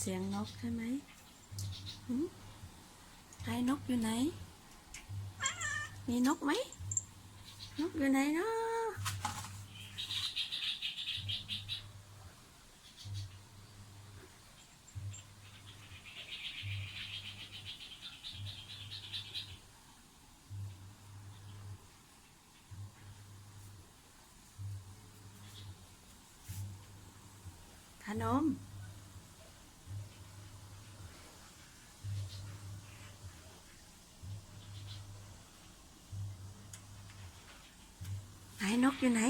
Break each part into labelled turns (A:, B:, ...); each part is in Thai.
A: เสียงนกใช่ไหมหืมไอ้นกอยู่ไหน มีนกไหม นกอยู่ไหนเนาะขนม ไหนนกอยู่ไหน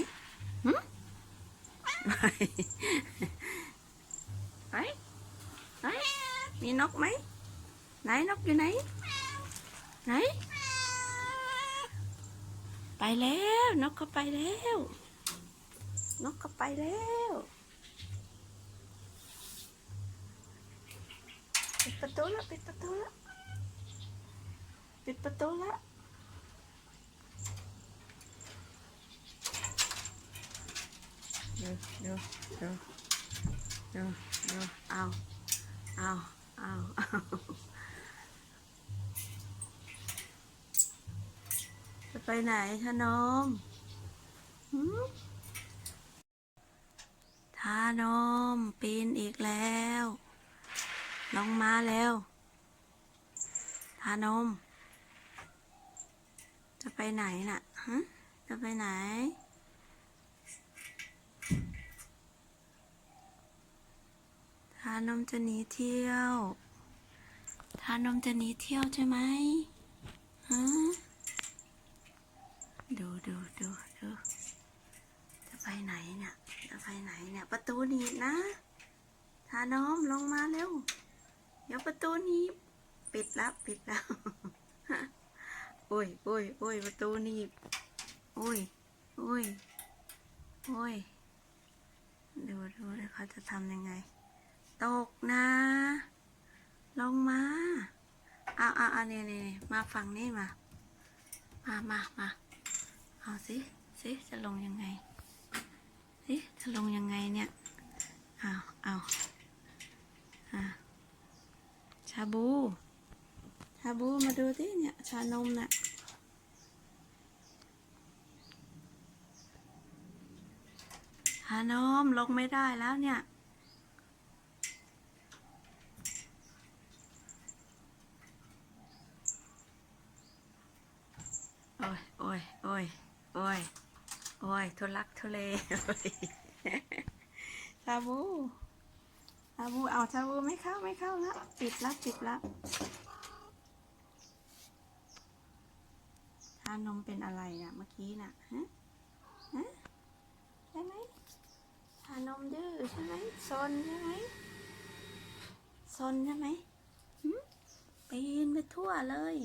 A: หึไหนไหนไหนมีนกไหมไหนนกอยู่ไหน ไหน ไปแล้วนกก็ไปแล้ว นกก็ไปแล้วปิดประตูละปิดประตูละปิดประตูละ ดูดูดูดูดูเอาเอาเอาเอาจะไปไหนทานมหืมทานมปีนอีกแล้ว ลงมาแล้วทานม จะไปไหนน่ะฮะจะไปไหนานมจะหนีเที่ยว ทานมจะหนีเที่ยวใช่ไหมฮะดูดูดูดูจะไปไหนเนี่ย จะไปไหนเนี่ย ประตูหนีบนะ ทานมลงมาเร็ว เดี๋ยวประตูหนีบปิดแล้วปิดแล้วโอ้ยโอ้ยโอ้ยประตูหนีบโอ้ยโอ้ยโอ้ยดูดูเลยเขาจะทำยังไง ตกนะ ลงมาเอาเอาเอาเนี่ยเนี่ยมาฝั่งนี้มา มามามาเอาสิสิจะลงยังไงสิจะลงยังไงเนี่ยเอาเอาอะชาบูชาบูมาดูสิเนี่ยชานมน่ะชานมลงไม่ได้แล้วเนี่ย อ้ยโอ้ยโอ้ยโอ้ยโอ้ยทุลักทุเลโอ้ยชาบูชาบูเอาชาบูไม่เข้าไม่เข้าละปิดละปิดละทานมเป็นอะไรน่ะเมื่อกี้น่ะฮะฮะใช่ไหมทานมดื้อใช่ไหมซนใช่ไหมซนใช่ไหมปีนไปทั่วเลย